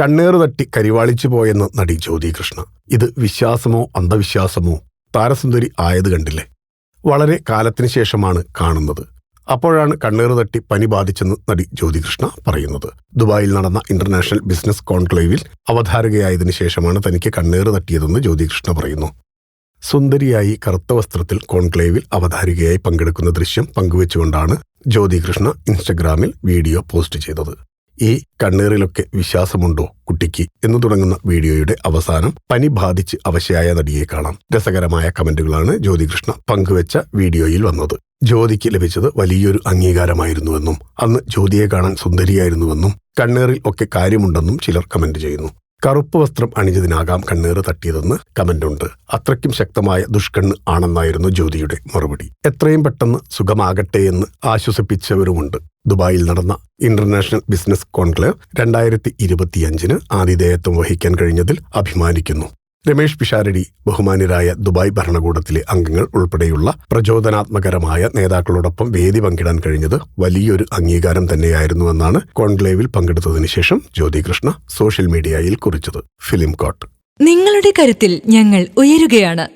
കണ്ണേറ് തട്ടി കരിവാളിച്ചു പോയെന്ന് നടി ജ്യോതി കൃഷ്ണ. ഇത് വിശ്വാസമോ അന്ധവിശ്വാസമോ താരസുന്ദരി ആയത് കണ്ടില്ലേ? വളരെ കാലത്തിന് ശേഷമാണ് കാണുന്നത്. അപ്പോഴാണ് കണ്ണീർ തട്ടി പനി ബാധിച്ചെന്ന് നടി ജ്യോതികൃഷ്ണ പറയുന്നത്. ദുബായിൽ നടന്ന ഇന്റർനാഷണൽ ബിസിനസ് കോൺക്ലേവിൽ അവതാരകയായതിനു ശേഷമാണ് തനിക്ക് കണ്ണീർ തട്ടിയതെന്ന് ജ്യോതികൃഷ്ണ പറയുന്നു. സുന്ദരിയായി കറുത്ത വസ്ത്രത്തിൽ കോൺക്ലേവിൽ അവതാരികയായി പങ്കെടുക്കുന്ന ദൃശ്യം പങ്കുവെച്ചുകൊണ്ടാണ് ജ്യോതികൃഷ്ണ ഇൻസ്റ്റഗ്രാമിൽ വീഡിയോ പോസ്റ്റ് ചെയ്തത്. ഈ കണ്ണീറിലൊക്കെ വിശ്വാസമുണ്ടോ കുട്ടിക്ക് എന്ന് തുടങ്ങുന്ന വീഡിയോയുടെ അവസാനം പനി ബാധിച്ച് അവശയായ നടിയെ കാണാം. രസകരമായ കമന്റുകളാണ് ജ്യോതികൃഷ്ണ പങ്കുവെച്ച വീഡിയോയിൽ വന്നത്. ജ്യോതിക്ക് ലഭിച്ചത് വലിയൊരു അംഗീകാരമായിരുന്നുവെന്നും അന്ന് ജ്യോതിയെ കാണാൻ സുന്ദരിയായിരുന്നുവെന്നും കണ്ണേറിൽ ഒക്കെ കാര്യമുണ്ടെന്നും ചിലർ കമന്റ് ചെയ്യുന്നു. കറുപ്പ് വസ്ത്രം അണിഞ്ഞതിനാകാം കണ്ണീർ തട്ടിയതെന്ന് കമന്റുണ്ട്. അത്രയ്ക്കും ശക്തമായ ദുഷ്കണ്ണ് ആണെന്നായിരുന്നു ജ്യോതിയുടെ മറുപടി. എത്രയും പെട്ടെന്ന് സുഖമാകട്ടെ എന്ന് ആശ്വസിപ്പിച്ചവരുമുണ്ട്. ദുബായിൽ നടന്ന ഇന്റർനാഷണൽ ബിസിനസ് കോൺക്ലേവ് രണ്ടായിരത്തി ഇരുപത്തിയഞ്ചിന് ആതിഥേയത്വം വഹിക്കാൻ കഴിഞ്ഞതിൽ അഭിമാനിക്കുന്നു. രമേഷ് പിഷാരടി ബഹുമാനിരായ ദുബായ് ഭരണകൂടത്തിലെ അംഗങ്ങൾ ഉൾപ്പെടെയുള്ള പ്രചോദനാത്മകരമായ നേതാക്കളോടൊപ്പം വേദി പങ്കിടാൻ കഴിഞ്ഞത് വലിയൊരു അംഗീകാരം തന്നെയായിരുന്നുവെന്നാണ് കോൺക്ലേവിൽ പങ്കെടുത്തതിനു ശേഷം ജ്യോതികൃഷ്ണ സോഷ്യൽ മീഡിയയിൽ കുറിച്ചത്. ഫിലിം കോട്ട് നിങ്ങളുടെ കരുത്തിൽ ഞങ്ങൾ ഉയരുകയാണ്.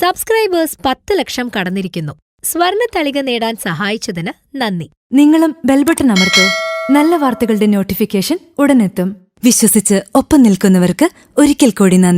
സബ്സ്ക്രൈബേഴ്സ് പത്ത് ലക്ഷം കടന്നിരിക്കുന്നു. സ്വർണ തളിക നേടാൻ സഹായിച്ചതിന് നന്ദി. നിങ്ങളും ബെൽബട്ടൺ അമർത്തോ. നല്ല വാർത്തകളുടെ നോട്ടിഫിക്കേഷൻ ഉടനെത്തും. വിശ്വസിച്ച് ഒപ്പം നിൽക്കുന്നവർക്ക് ഒരിക്കൽ കൂടി നന്ദി.